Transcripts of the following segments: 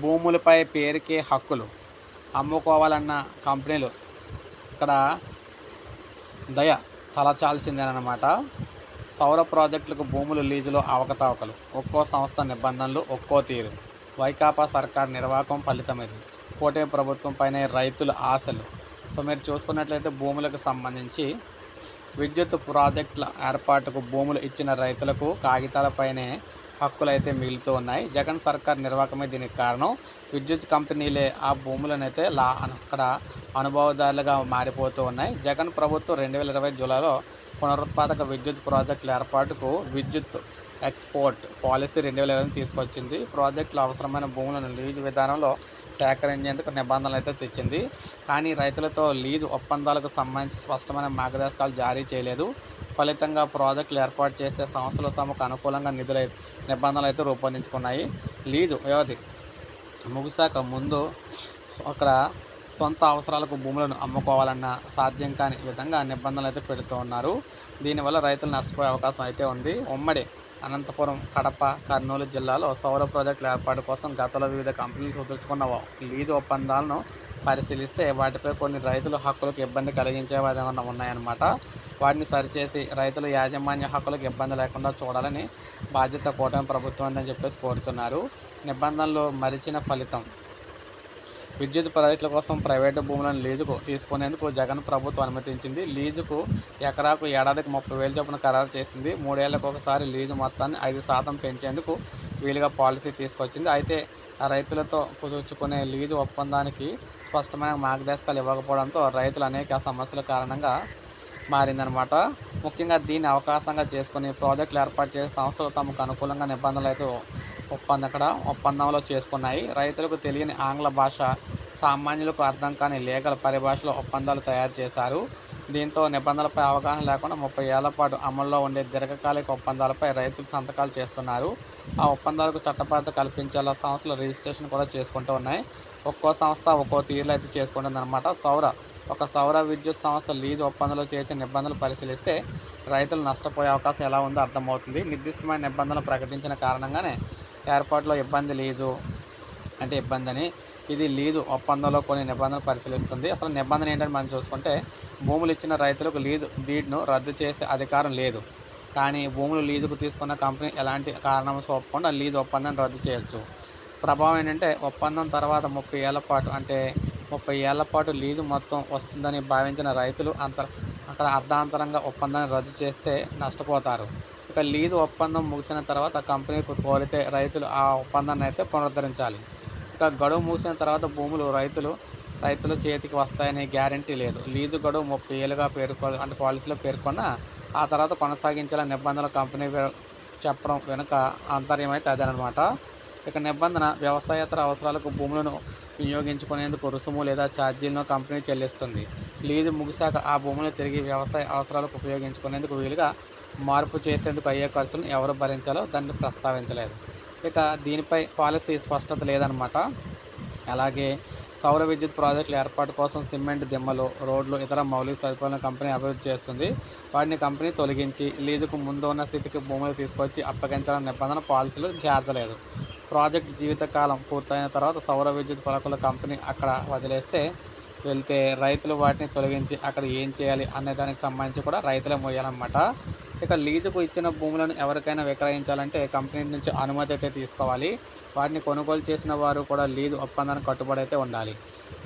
భూములపై పేరుకే హక్కులు అమ్ముకోవాలన్న కంపెనీలు ఇక్కడ దయ తలచాల్సిందేనమాట సౌర ప్రాజెక్టులకు భూములు లీజులో అవకతవకలు. ఒక్కో సంస్థ నిబంధనలు ఒక్కో తీరు. వైకాపా సర్కార్ నిర్వాహకం ఫలితం ఇది కూటమి ప్రభుత్వం పైన రైతుల ఆశలు. సో మీరు చూసుకున్నట్లయితే భూములకు సంబంధించి విద్యుత్ ప్రాజెక్టుల ఏర్పాటుకు భూములు ఇచ్చిన రైతులకు కాగితాలపైనే హక్కులు అయితే మిగులుతూ ఉన్నాయి. జగన్ సర్కార్ నిర్వాహకమే దీనికి కారణం. విద్యుత్ కంపెనీలే ఆ భూములను అయితే లా అక్కడ అనుభవదారులుగా మారిపోతూ ఉన్నాయి. జగన్ ప్రభుత్వం రెండు వేల ఇరవై జూలైలో పునరుత్పాదక విద్యుత్ ప్రాజెక్టుల ఏర్పాటుకు విద్యుత్ ఎక్స్పోర్ట్ పాలసీ రెండు వేల ఇరవై తీసుకొచ్చింది. ప్రాజెక్టులు అవసరమైన భూములను లీజు విధానంలో సేకరించేందుకు నిబంధనలు అయితే తెచ్చింది. కానీ రైతులతో లీజు ఒప్పందాలకు సంబంధించి స్పష్టమైన మార్గదర్శకాలు జారీ చేయలేదు. ఫలితంగా ప్రాజెక్టులు ఏర్పాటు చేసే సంస్థలు తమకు అనుకూలంగా నిధుల నిబంధనలు అయితే రూపొందించుకున్నాయి. లీజు వ్యవధి ముగిసాక ముందు అక్కడ సొంత అవసరాలకు భూములను అమ్ముకోవాలన్న సాధ్యం కాని విధంగా నిబంధనలు అయితే పెడుతూ ఉన్నారు. దీనివల్ల రైతులు నష్టపోయే అవకాశం అయితే ఉంది. ఉమ్మడి అనంతపురం కడప కర్నూలు జిల్లాలో సౌర ప్రాజెక్టుల ఏర్పాటు కోసం గతంలో వివిధ కంపెనీలు కుదుర్చుకున్న లీజు ఒప్పందాలను పరిశీలిస్తే వాటిపై కొన్ని రైతుల హక్కులకు ఇబ్బంది కలిగించే విధంగా ఉన్నాయన్నమాట. వాటిని సరిచేసి రైతుల యాజమాన్య హక్కులకు ఇబ్బంది లేకుండా చూడాలని బాధ్యత కూటమి ప్రభుత్వం అని చెప్పేసి కోరుతున్నారు. నిబంధనలు మరిచిన ఫలితం విద్యుత్ ప్రాజెక్టుల కోసం ప్రైవేటు భూములను లీజుకు తీసుకునేందుకు జగన్ ప్రభుత్వం అనుమతించింది. లీజుకు ఎకరాకు ఏడాదికి ముప్పై వేల చొప్పున ఖరారు చేసింది. మూడేళ్ళకు ఒకసారి లీజు మొత్తాన్ని ఐదు శాతం పెంచేందుకు వీలుగా పాలసీ తీసుకొచ్చింది. అయితే ఆ రైతులతో కుదుర్చుకునే లీజు ఒప్పందానికి స్పష్టమైన మార్గదర్శకాలు ఇవ్వకపోవడంతో రైతులు అనేక సమస్యల కారణంగా మారిందనమాట ముఖ్యంగా దీన్ని అవకాశంగా చేసుకుని ప్రాజెక్టులు ఏర్పాటు చేసే సంస్థలు తమకు అనుకూలంగా నిబంధనలు అయితే ఒప్పందం అక్కడ ఒప్పందంలో చేసుకున్నాయి. రైతులకు తెలియని ఆంగ్ల భాష సామాన్యులకు అర్థం కాని లేఖల పరిభాషలో ఒప్పందాలు తయారు చేశారు. దీంతో నిబంధనలపై అవగాహన లేకుండా ముప్పై ఏళ్ళ పాటు అమల్లో ఉండే దీర్ఘకాలిక ఒప్పందాలపై రైతులు సంతకాలు చేస్తున్నారు. ఆ ఒప్పందాలకు చట్టబద్ధత కల్పించేలా సంస్థలు రిజిస్ట్రేషన్ కూడా చేసుకుంటూ ఉన్నాయి. ఒక్కో సంస్థ ఒక్కో తీరులో అయితే చేసుకుంటుంది అనమాట సౌర ఒక సౌర విద్యుత్ సంస్థ లీజు ఒప్పందంలో చేసే నిబంధనలు పరిశీలిస్తే రైతులు నష్టపోయే అవకాశం ఎలా ఉందో అర్థమవుతుంది. నిర్దిష్టమైన నిబంధనలు ప్రకటించిన కారణంగానే ఏర్పాటులో ఇబ్బంది లీజు అంటే ఇబ్బంది అని ఇది లీజు ఒప్పందంలో కొన్ని నిబంధనలు పరిశీలిస్తుంది. అసలు నిబంధన ఏంటని మనం చూసుకుంటే భూములు ఇచ్చిన రైతులకు లీజు డీడ్ను రద్దు చేసే అధికారం లేదు. కానీ భూములు లీజుకు తీసుకున్న కంపెనీ ఎలాంటి కారణం చూపకుండా లీజు ఒప్పందాన్ని రద్దు చేయొచ్చు. ప్రభావం ఏంటంటే ఒప్పందం తర్వాత ముప్పై ఏళ్ళ పాటు అంటే ముప్పై ఏళ్ళ పాటు లీజు మొత్తం వస్తుందని భావించిన రైతులు అంత అక్కడ అర్ధాంతరంగా ఒప్పందాన్ని రద్దు చేస్తే నష్టపోతారు. ఇక లీజు ఒప్పందం ముగిసిన తర్వాత కంపెనీ కోరితే రైతులు ఆ ఒప్పందాన్ని అయితే పునరుద్ధరించాలి. ఇక గడువు ముగిసిన తర్వాత భూములు రైతులు రైతుల చేతికి వస్తాయనే గ్యారంటీ లేదు. లీజు గడువు ముప్పై ఏళ్ళుగా పేర్కొ అంటే పాలసీలో పేర్కొన్న ఆ తర్వాత కొనసాగించాలని నిబంధనలు కంపెనీ చెప్పడం వెనుక ఆంతర్యం అయితే అదేనమాట. ఇక నిబంధన వ్యవసాయేతర అవసరాలకు భూములను వినియోగించుకునేందుకు రుసుము లేదా ఛార్జీలను కంపెనీ చెల్లిస్తుంది. లీజు ముగిశాక ఆ భూములను తిరిగి వ్యవసాయ అవసరాలకు ఉపయోగించుకునేందుకు వీలుగా మార్పు చేసేందుకు అయ్యే ఖర్చులను ఎవరు భరించాలో దాన్ని ప్రస్తావించలేదు. ఇక దీనిపై పాలసీ స్పష్టత లేదనమాట అలాగే సౌర విద్యుత్ ప్రాజెక్టుల ఏర్పాటు కోసం సిమెంట్ దిమ్మలు రోడ్లు ఇతర మౌలిక సదుపాయాలను కంపెనీ అభివృద్ధి చేస్తుంది. వాటిని కంపెనీ తొలగించి లీజుకు ముందు ఉన్న స్థితికి భూములు తీసుకొచ్చి అప్పగించాలన్న నిబంధన పాలసీలు చేర్చలేదు ప్రాజెక్ట్ జీవితకాలం పూర్తయిన తర్వాత సౌర విద్యుత్ పలకల కంపెనీ అక్కడ వదిలేస్తే వెళ్తే రైతులు వాటిని తొలగించి అక్కడ ఏం చేయాలి అనే దానికి సంబంధించి కూడా రైతులే మోయాలన్నమాట. ఇక లీజుకు ఇచ్చిన భూములను ఎవరికైనా విక్రయించాలంటే కంపెనీ నుంచి అనుమతి అయితే తీసుకోవాలి. వాటిని కొనుగోలు చేసిన వారు కూడా లీజు ఒప్పందానికి కట్టుబడి అయితే ఉండాలి.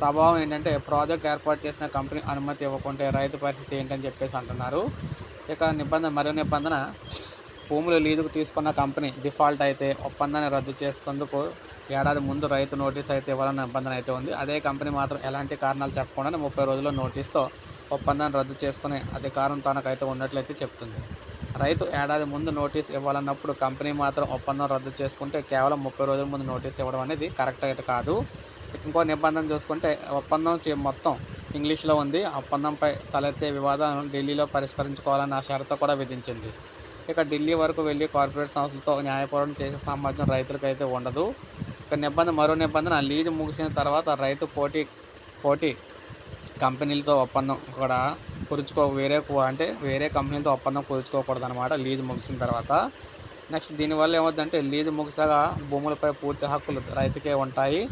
ప్రభావం ఏంటంటే ప్రాజెక్ట్ ఏర్పాటు చేసిన కంపెనీ అనుమతి ఇవ్వకుంటే రైతు పరిస్థితి ఏంటని చెప్పేసి అంటున్నారు. ఇక నిబంధన మరో నిబంధన భూములు లీజుకు తీసుకున్న కంపెనీ డిఫాల్ట్ అయితే ఒప్పందాన్ని రద్దు చేసుకుందుకు ఏడాది ముందు రైతు నోటీస్ అయితే ఇవ్వాలన్న నిబంధన అయితే ఉంది. అదే కంపెనీ మాత్రం ఎలాంటి కారణాలు చెప్పకుండా ముప్పై రోజుల్లో నోటీస్తో ఒప్పందాన్ని రద్దు చేసుకునే అధికారం తనకైతే ఉన్నట్లయితే చెప్తుంది. రైతు ఏడాది ముందు నోటీస్ ఇవ్వాలన్నప్పుడు కంపెనీ మాత్రం ఒప్పందం రద్దు చేసుకుంటే కేవలం ముప్పై రోజుల ముందు నోటీస్ ఇవ్వడం అనేది కరెక్ట్ అయితే కాదు. ఇంకో నిబంధన చూసుకుంటే ఒప్పందం మొత్తం ఇంగ్లీష్లో ఉంది. ఒప్పందంపై తలెత్తే వివాదాలను ఢిల్లీలో పరిష్కరించుకోవాలన్న షరతు కూడా విధించింది. ఇక ఢిల్లీ వరకు వెళ్ళి కార్పొరేట్ సంస్థలతో న్యాయపోరాటం చేసే సామర్థ్యం రైతులకైతే ఉండదు. ఒక నిబంధన మరో నిబంధన లీజు ముగిసిన తర్వాత రైతు పోటీ పోటీ కంపెనీలతో ఒప్పందం కూడా కుదుర్చుకో వేరే అంటే వేరే కంపెనీలతో ఒప్పందం కుదుర్చుకోకూడదు అనమాట లీజు ముగిసిన తర్వాత. నెక్స్ట్ దీనివల్ల ఏమవుతుందంటే లీజు ముగిసాగా భూములపై పూర్తి హక్కులు రైతుకే ఉంటాయి.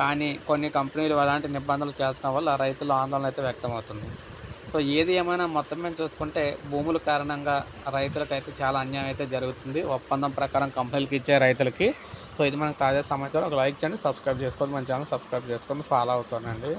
కానీ కొన్ని కంపెనీలు అలాంటి నిబంధనలు చేర్చడం వల్ల రైతుల ఆందోళన అయితే వ్యక్తమవుతుంది. సో ఏది ఏమైనా మొత్తం మీద చూసుకుంటే భూముల కారణంగా రైతులకైతే చాలా అన్యాయం అయితే జరుగుతుంది. ఒప్పందం ప్రకారం కంపెనీలకి ఇచ్చే రైతులకి. సో ఇది మనకు తాజా సమాచారం. ఒక లైక్ చేయండి సబ్స్క్రైబ్ చేసుకోండి మన ఛానల్ సబ్స్క్రైబ్ చేసుకొని ఫాలో అవుతానండి.